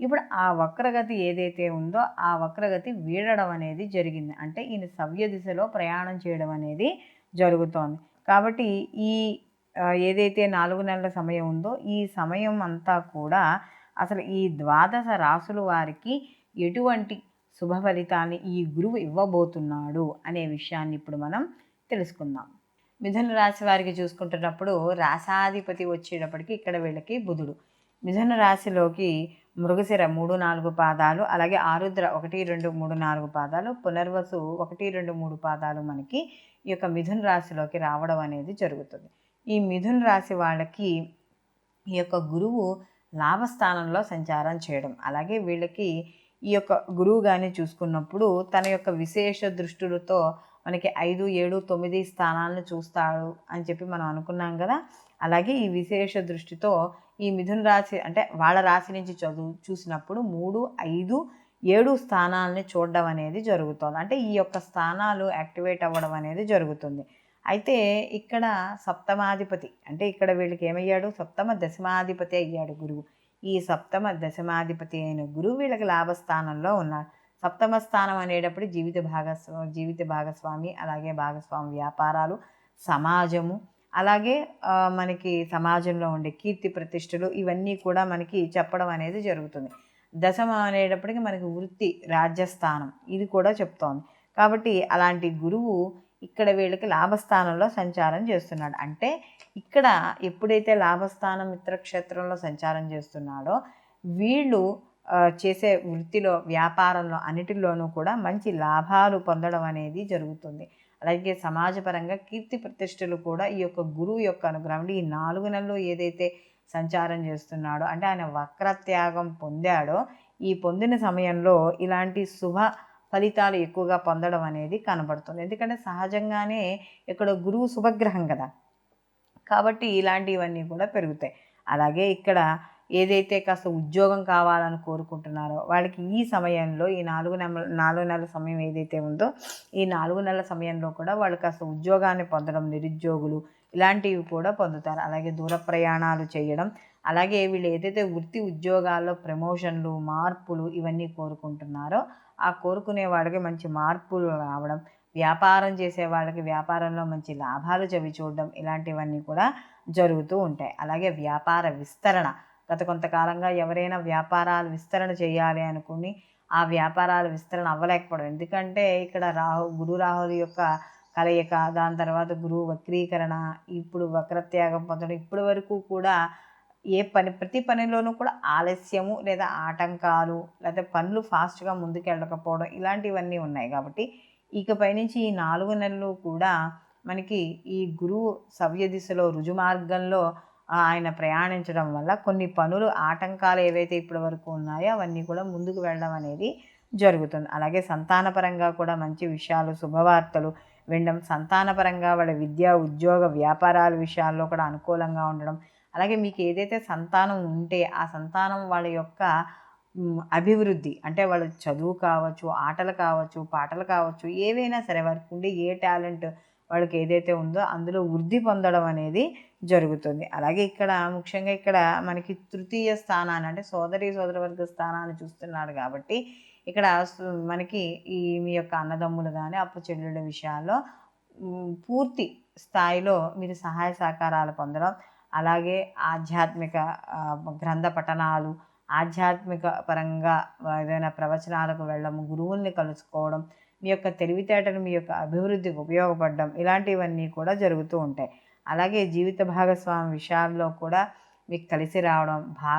ఇప్పుడు ఆ వక్రగతి ఏదైతే ఉందో ఆ వక్రగతి వీడడం అనేది జరిగింది. అంటే ఈయన సవ్య దిశలో ప్రయాణం చేయడం అనేది జరుగుతోంది. కాబట్టి ఈ ఏదైతే నాలుగు నెలల సమయం ఉందో ఈ సమయం అంతా కూడా అసలు ఈ ద్వాదశ రాసుల వారికి ఎటువంటి శుభ ఫలితాన్ని ఈ గురువు ఇవ్వబోతున్నాడు అనే విషయాన్ని ఇప్పుడు మనం తెలుసుకుందాం. మిథున రాశి వారికి చూసుకుంటున్నప్పుడు రాసాధిపతి వచ్చేటప్పటికి ఇక్కడ వీళ్ళకి బుధుడు. మిథున రాశిలోకి మృగశిర మూడు నాలుగు పాదాలు అలాగే ఆరుద్ర ఒకటి రెండు మూడు నాలుగు పాదాలు పునర్వసు ఒకటి రెండు మూడు పాదాలు మనకి ఈ యొక్క మిథున రాశిలోకి రావడం అనేది జరుగుతుంది. ఈ మిథున రాశి వాళ్ళకి ఈ యొక్క గురువు లాభస్థానంలో సంచారం చేయడం అలాగే వీళ్ళకి ఈ యొక్క గురువు కానీ చూసుకున్నప్పుడు తన యొక్క విశేష దృష్టులతో మనకి ఐదు ఏడు తొమ్మిది స్థానాలను చూస్తాడు అని చెప్పి మనం అనుకున్నాం కదా. అలాగే ఈ విశేష దృష్టితో ఈ మిథున రాశి అంటే వాళ్ళ రాశి నుంచి చదువు చూసినప్పుడు మూడు ఐదు ఏడు స్థానాలని చూడడం అనేది జరుగుతుంది. అంటే ఈ యొక్క స్థానాలు యాక్టివేట్ అవ్వడం అనేది జరుగుతుంది. అయితే ఇక్కడ సప్తమాధిపతి అంటే ఇక్కడ వీళ్ళకి ఏమయ్యాడు? సప్తమ దశమాధిపతి అయ్యాడు గురువు. ఈ సప్తమ దశమాధిపతి అయిన గురువు వీళ్ళకి లాభస్థానంలో ఉన్నాడు సప్తమ స్థానం అనేటప్పుడు జీవిత భాగస్వా జీవిత భాగస్వామి అలాగే భాగస్వామి వ్యాపారాలు సమాజము అలాగే మనకి సమాజంలో ఉండే కీర్తి ప్రతిష్టలు ఇవన్నీ కూడా మనకి చెప్పడం అనేది జరుగుతుంది. దశమ అనేటప్పటికి మనకి వృత్తి రాజ్యస్థానం ఇది కూడా చెప్తోంది. కాబట్టి అలాంటి గురువు ఇక్కడ వీళ్ళకి లాభస్థానంలో సంచారం చేస్తున్నాడు. అంటే ఇక్కడ ఎప్పుడైతే లాభస్థానం మిత్రక్షేత్రంలో సంచారం చేస్తున్నాడో వీళ్ళు చేసే వృత్తిలో వ్యాపారంలో అన్నిటిలోనూ కూడా మంచి లాభాలు పొందడం అనేది జరుగుతుంది. అలాగే సమాజపరంగా కీర్తి ప్రతిష్టలు కూడా ఈ యొక్క గురువు యొక్క అనుగ్రహం ఈ నాలుగు నెలలు ఏదైతే సంచారం చేస్తున్నాడో అంటే ఆయన వక్రత్యాగం పొందాడో ఈ పొందిన సమయంలో ఇలాంటి శుభ ఫలితాలు ఎక్కువగా పొందడం అనేది కనబడుతుంది. ఎందుకంటే సహజంగానే ఇక్కడ గురువు శుభగ్రహం కదా. కాబట్టి ఇలాంటివన్నీ కూడా పెరుగుతాయి. అలాగే ఇక్కడ ఏదైతే కాస్త ఉద్యోగం కావాలని కోరుకుంటున్నారో వాళ్ళకి ఈ సమయంలో ఈ నాలుగు నెల నాలుగు నెలల సమయం ఏదైతే ఉందో ఈ నాలుగు నెలల సమయంలో కూడా వాళ్ళు కాస్త ఉద్యోగాన్ని పొందడం నిరుద్యోగులు ఇలాంటివి కూడా పొందుతారు. అలాగే దూర ప్రయాణాలు చేయడం అలాగే వీళ్ళు ఏదైతే వృత్తి ఉద్యోగాల్లో ప్రమోషన్లు మార్పులు ఇవన్నీ కోరుకుంటున్నారో ఆ కోరుకునే వాళ్ళకి మంచి మార్పులు రావడం వ్యాపారం చేసే వాళ్ళకి వ్యాపారంలో మంచి లాభాలు చవి చూడడం ఇలాంటివన్నీ కూడా జరుగుతూ ఉంటాయి. అలాగే వ్యాపార విస్తరణ గత కొంతకాలంగా ఎవరైనా వ్యాపారాలు విస్తరణ చేయాలి అనుకుని ఆ వ్యాపారాల విస్తరణ అవ్వలేకపోవడం. ఎందుకంటే ఇక్కడ రాహు గురు రాహుల యొక్క కలయిక దాని తర్వాత గురువు వక్రీకరణ ఇప్పుడు వక్రత్యాగం పొందడం ఇప్పటి వరకు కూడా ఏ పని ప్రతి పనిలోనూ కూడా ఆలస్యము లేదా ఆటంకాలు లేదా పనులు ఫాస్ట్గా ముందుకెళ్ళకపోవడం ఇలాంటివన్నీ ఉన్నాయి కాబట్టి ఇకపై నుంచి ఈ నాలుగు నెలలు కూడా మనకి ఈ గురువు సవ్య దిశలో రుజుమార్గంలో ఆయన ప్రయాణించడం వల్ల కొన్ని పనులు ఆటంకాలు ఏవైతే ఇప్పటి వరకు ఉన్నాయో అవన్నీ కూడా ముందుకు వెళ్ళడం అనేది జరుగుతుంది. అలాగే సంతానపరంగా కూడా మంచి విషయాలు శుభవార్తలు వినడం సంతానపరంగా వాళ్ళ విద్య ఉద్యోగ వ్యాపారాల విషయాల్లో కూడా అనుకూలంగా ఉండడం. అలాగే మీకు ఏదైతే సంతానం ఉంటే ఆ సంతానం వాళ్ళ యొక్క అభివృద్ధి అంటే వాళ్ళ చదువు కావచ్చు ఆటలు కావచ్చు పాటలు కావచ్చు ఏవైనా సరే వారికి ఉండే ఏ టాలెంట్ వాళ్ళకి ఏదైతే ఉందో అందులో వృద్ధి పొందడం అనేది జరుగుతుంది. అలాగే ఇక్కడ ముఖ్యంగా ఇక్కడ మనకి తృతీయ స్థానాన్ని అంటే సోదరి సోదరవర్గ స్థానాన్ని చూస్తున్నాడు కాబట్టి ఇక్కడ మనకి ఈ మీ యొక్క అన్నదమ్ములు కానీ అప్పు చెల్లెళ్ళ విషయాల్లో పూర్తి స్థాయిలో మీరు సహాయ సహకారాలు పొందడం అలాగే ఆధ్యాత్మిక గ్రంథ పఠనాలు ఆధ్యాత్మిక పరంగా ఏదైనా ప్రవచనాలకు వెళ్ళడం గురువుల్ని కలుసుకోవడం మీ యొక్క తెలివితేటను మీ యొక్క అభివృద్ధికి ఉపయోగపడడం ఇలాంటివన్నీ కూడా జరుగుతూ ఉంటాయి. అలాగే జీవిత భాగస్వామి విషయాల్లో కూడా మీకు కలిసి రావడం భా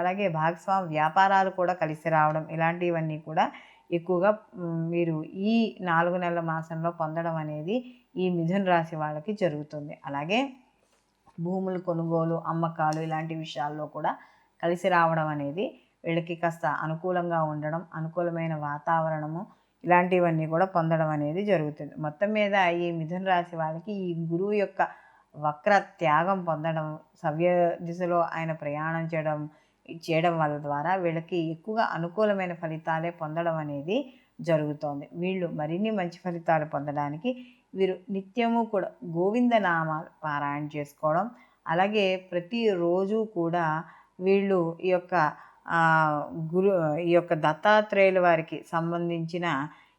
అలాగే భాగస్వామి వ్యాపారాలు కూడా కలిసి రావడం ఇలాంటివన్నీ కూడా ఎక్కువగా మీరు ఈ నాలుగు నెలల మాసంలో పొందడం అనేది ఈ మిథున రాశి వాళ్ళకి జరుగుతుంది. అలాగే భూములు కొనుగోలు అమ్మకాలు ఇలాంటి విషయాల్లో కూడా కలిసి రావడం అనేది వీళ్ళకి కాస్త అనుకూలంగా ఉండడం అనుకూలమైన వాతావరణము ఇలాంటివన్నీ కూడా పొందడం అనేది జరుగుతుంది. మొత్తం మీద ఈ మిథున రాశి వాళ్ళకి ఈ గురువు యొక్క వక్ర త్యాగం పొందడం సవ్య దిశలో ఆయన ప్రయాణం చేయడం చేయడం వల్ల ద్వారా వీళ్ళకి ఎక్కువగా అనుకూలమైన ఫలితాలే పొందడం అనేది జరుగుతోంది. వీళ్ళు మరిన్ని మంచి ఫలితాలు పొందడానికి వీరు నిత్యము కూడా గోవింద నామాలు పారాయణ చేసుకోవడం అలాగే ప్రతిరోజు కూడా వీళ్ళు ఈ యొక్క గురు ఈ యొక్క దత్తాత్రేయుల వారికి సంబంధించిన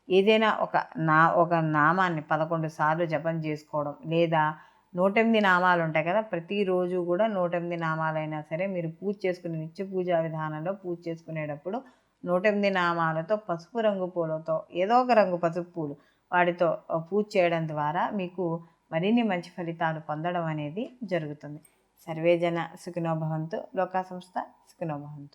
ఏదైనా ఒక నా ఒక నామాన్ని పదకొండు సార్లు జపం చేసుకోవడం లేదా నూటెనిమిది నామాలు ఉంటాయి కదా ప్రతిరోజు కూడా నూటెనిమిది నామాలైనా సరే మీరు పూజ చేసుకునే నిత్య పూజా విధానంలో పూజ చేసుకునేటప్పుడు నూటెనిమిది నామాలతో పసుపు రంగు పూలతో ఏదో ఒక రంగు పసుపు పూలు వాటితో పూజ చేయడం ద్వారా మీకు మరిన్ని మంచి ఫలితాలు పొందడం అనేది జరుగుతుంది. సర్వేజన సుఖినోభవంతు లోకా సంస్థ సుఖినోభవంతు